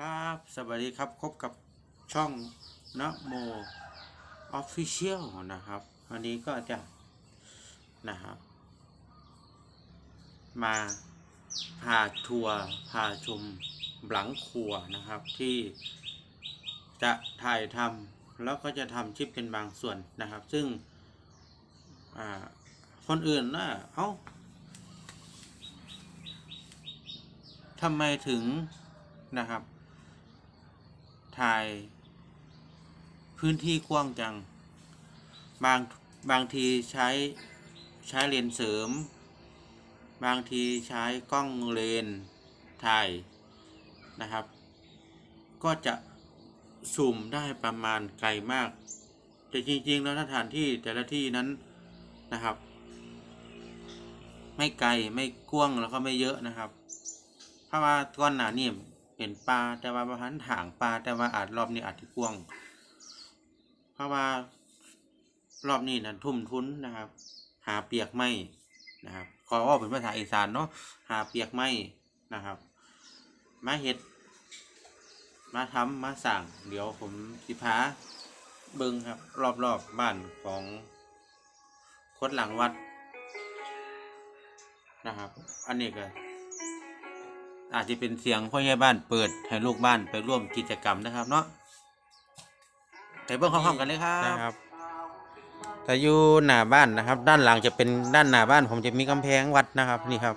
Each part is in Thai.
ครับสวัสดีครับพบกับช่องนะโมออฟฟิเชียลนะครับ วันนี้ก็จะนะครับ มาพาทัวร์พาชมหลังครัวนะครับที่จะถ่ายทำแล้วก็จะทำคลิปเป็นบางส่วนนะครับ ซึ่งคนอื่นนะเอ้าทำไมถึงนะครับ ถ่าย พื้นที่กว้างจัง บางบางทีใช้ใช้เลนส์เสริม บางทีใช้กล้องเลนถ่ายนะครับ ก็จะซูมได้ประมาณไกลมาก แต่จริง ๆ แล้วสถานที่แต่ละที่นั้นนะครับ ไม่ไกลไม่กว้างแล้วก็ไม่เยอะนะครับ เพราะว่าก้อนหนานี่ เป็นปลาแต่ว่าประพันถางปลาแต่ว่าอาจรอบนี้อาจจะกว้าง เพราะว่ารอบนี้นะทุ่มทุนนะครับ หาเปียกไม้นะครับขอว่าเป็นภาษาอีสานเนาะหาเปียกไม้นะครับ มาเห็ด มาทำมาสั่งเดี๋ยวผมสิพาเบิงครับ รอบๆบบ้านของคนหลังวัดนะครับ อันนี้ก็ อาจจะเป็นเสียงพ่อใหญ่บ้านเปิดให้ลูกบ้านไปร่วมกิจกรรมนะครับเนาะไปเบิ่งพร้อมๆกันเลยครับ นะครับแต่อยู่หน้าบ้านนะครับ ด้านหลังจะเป็นด้านหน้าบ้าน ผมจะมีกำแพงวัดนะครับ นี่ครับ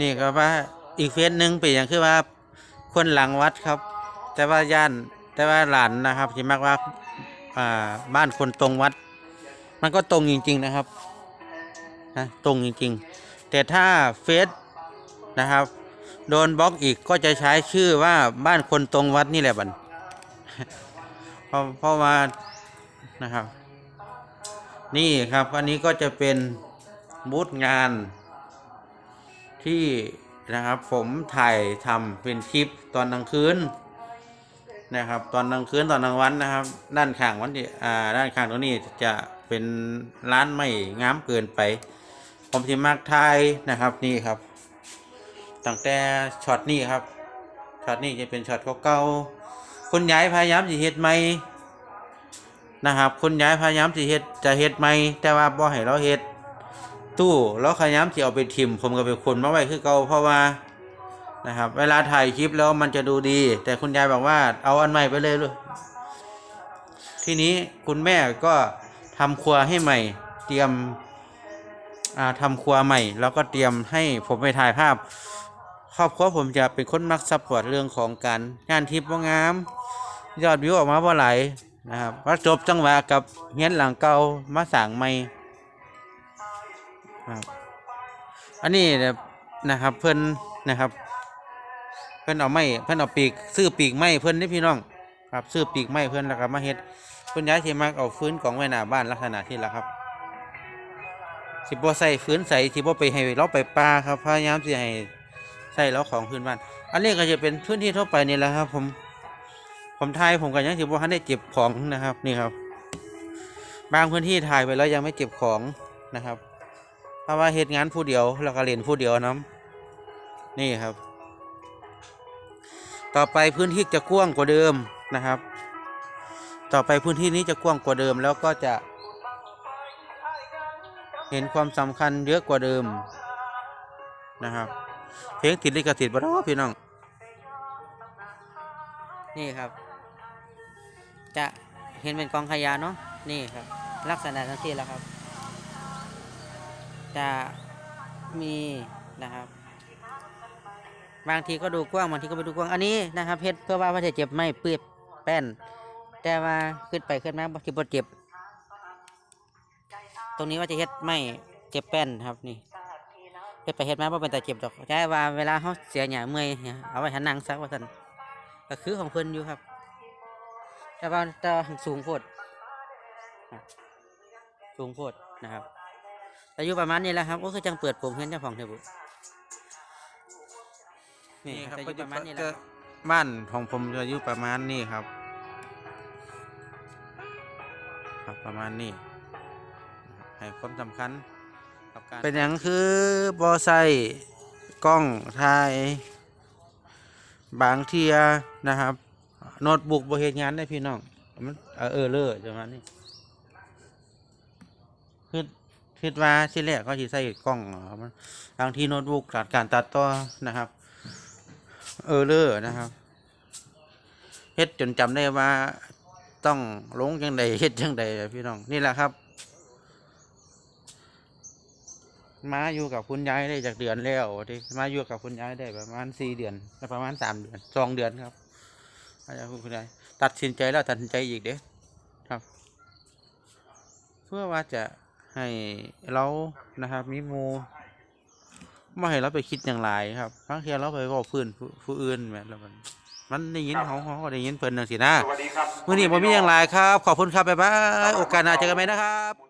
นี่ก็ว่าอีกเฟสหนึ่งเป็นอย่างคือว่าคนหลังวัดครับ แต่ว่าย่านแต่ว่าหลานนะครับที่มักว่าอ่าบ้านคนตรงวัด มันก็ตรงจริง ๆนะครับนะตรงจริง ๆ แต่ถ้าเฟซนะครับ โดนบล็อกอีกก็จะใช้ชื่อว่าบ้านคนตรงวัดนี่แหละบันเพราะเพราะว่านะครับ นี่ครับอันนี้ก็จะเป็นบูธงานที่นะครับผมถ่ายทำเป็นคลิปตอนกลางคืนนะครับ ตอนกลางคืนตอนกลางวันนะครับ ด้านข้างวันที่อ่าด้านข้างตรงนี้จะเป็นร้านไม่งามเกินไป ผมที่มักถ่ายนะครับนี่ครับ ตั้งแต่ช็อตนี้ครับช็อตนี้จะเป็นช็อตเก่าๆคุณยายพยายามจะเฮ็ดใหม่นะครับคุณยายพยายามจะเฮ็ดจะเฮ็ดใหม่แต่ว่าบ่ให้เราเฮ็ดตู้เราพยายามจะเอาไปทิมผมก็ไปคนมาไว้คือเก่าเพราะว่านะครับเวลาถ่ายคลิปแล้วมันจะดูดี แต่คุณยายบอกว่าเอาอันใหม่ไปเลยลูกทีนี้คุณแม่ก็ทำครัวให้ใหม่ เตรียมอ่าทำครัวใหม่ แล้วก็เตรียมให้ผมไปถ่ายภาพ ครอบครัวผมจะเป็นคนมักซัพพอร์ตเรื่องของการงานทิพย์ว่างาม ยอดวิวออกมาบ่ไหลนะครับว่าจบจังหวะกับเฮียนหลังเก่ามาสั่งใหม่ครับอันนี้นะครับเพิ่อนนะครับ เพิ่อนเอาไม้เพิ่อนเอาปีกซื้อปีกไม้เพิ่อนนี่พี่น้องครับซื้อปีกไม้เพิ่อนแล้วก็มาเฮ็ดเพิ่อนย้ายที่มักเอาฟื้นของไว้หน้าบ้านลักษณะที่ละครับสิบ่ใส่ฟื้นใส่สิบ่ไปให้เราไปป่าครับพยายามสิให้ ใช่แล้วของพื้นบ้าน อันนี้ก็จะเป็นพื้นที่ทั่วไปนี่แหละครับ ผม ผมถ่ายผมก็ยังถือว่าได้เก็บของนะครับ นี่ครับ บางพื้นที่ถ่ายไปแล้วยังไม่เก็บของนะครับ เพราะว่าเหตุงานผู้เดียวแล้วก็เล่นผู้เดียวน้ำนี่ครับ ต่อไปพื้นที่จะกว้างกว่าเดิมนะครับ ต่อไปพื้นที่นี้จะกว้างกว่าเดิม แล้วก็จะเห็นความสำคัญเยอะกว่าเดิมนะครับ เพลงติดลิขสิทธิ์บ่เนาะพี่น้อง นี่ครับ จะเห็นเป็นกองขยะเนาะนี่ครับ ลักษณะทั้งที่แล้วครับ จะมีนะครับ บางทีก็ดูกว้างบางทีก็ไม่ดูกว้างอันนี้นะครับเพชรเพื่อว่าว่าจะเจ็บไม่เปื้อนแป้น แต่ว่าขึ้นไปขึ้นมาบางทีบ่เจ็บ ตรงนี้ว่าจะเฮ็ดไม่เจ็บแป้นครับนี่ ฮ็ดไปเฮ็ดมาบ่เป็นตาเจ็บดอกแต่ว่าเวลาเฮาเสียหยาเมื่อยเนี่ยเอาไว้หันนั่งซักว่าซั่นก็คือของเพิ่นอยู่ครับ แต่ว่าแต่ว่าสูงโพดครับสูงโพดนะครับแต่อยู่ประมาณนี้แหละครับก็คือจังเปิดโปงเฮือนเจ้าของเทบุนี่ครับจะอยู่ประมาณนี้แหละครับบ้านของผมจะอยู่ประมาณนี้ครับ ครับประมาณนี้ให้ความสำคัญ กับการเป็นอย่างคือบอไซกล้องถ่าย บางเทียนะครับโน้ตบุ๊กบ่เฮ็ดงานได้พี่น้องมันเออเออเลอจังหวะนี้คือคิดว่าที่แรกก็สิใส่กล้องครับบางทีโน้ตบุ๊กการการตัดต่อนะครับ เออเลอนะครับเฮ็ดจนจำได้ว่าต้องลงจังใดเฮ็ดจังใดพี่น้องนี่แหละครับ มาอยู่กับคุณยายได้จากเดือนแล้วที่มาอยู่กับคุณยายได้ประมาณสี่เดือนแล้วประมาณสามเดือนสองเดือนครับอาจารย์คุณยายตัดสินใจแล้วตัดสินใจอีกเด้ครับ เพื่อว่าจะให้เรานะครับ มีหมูไม่ให้เราไปคิดอย่างไรครับบางทีเราไปบอกพื้นผู้ผู้อื่นแม่นแล้วมันมันได้ยินเขาเขาก็ได้ยินเพิ่นจังสินะสวัสดีครับมื่อนี้ผมมีอย่างไรครับ ขอบคุณครับบ๊ายบายโอกาสหน้าเจอกันไหมนะครับ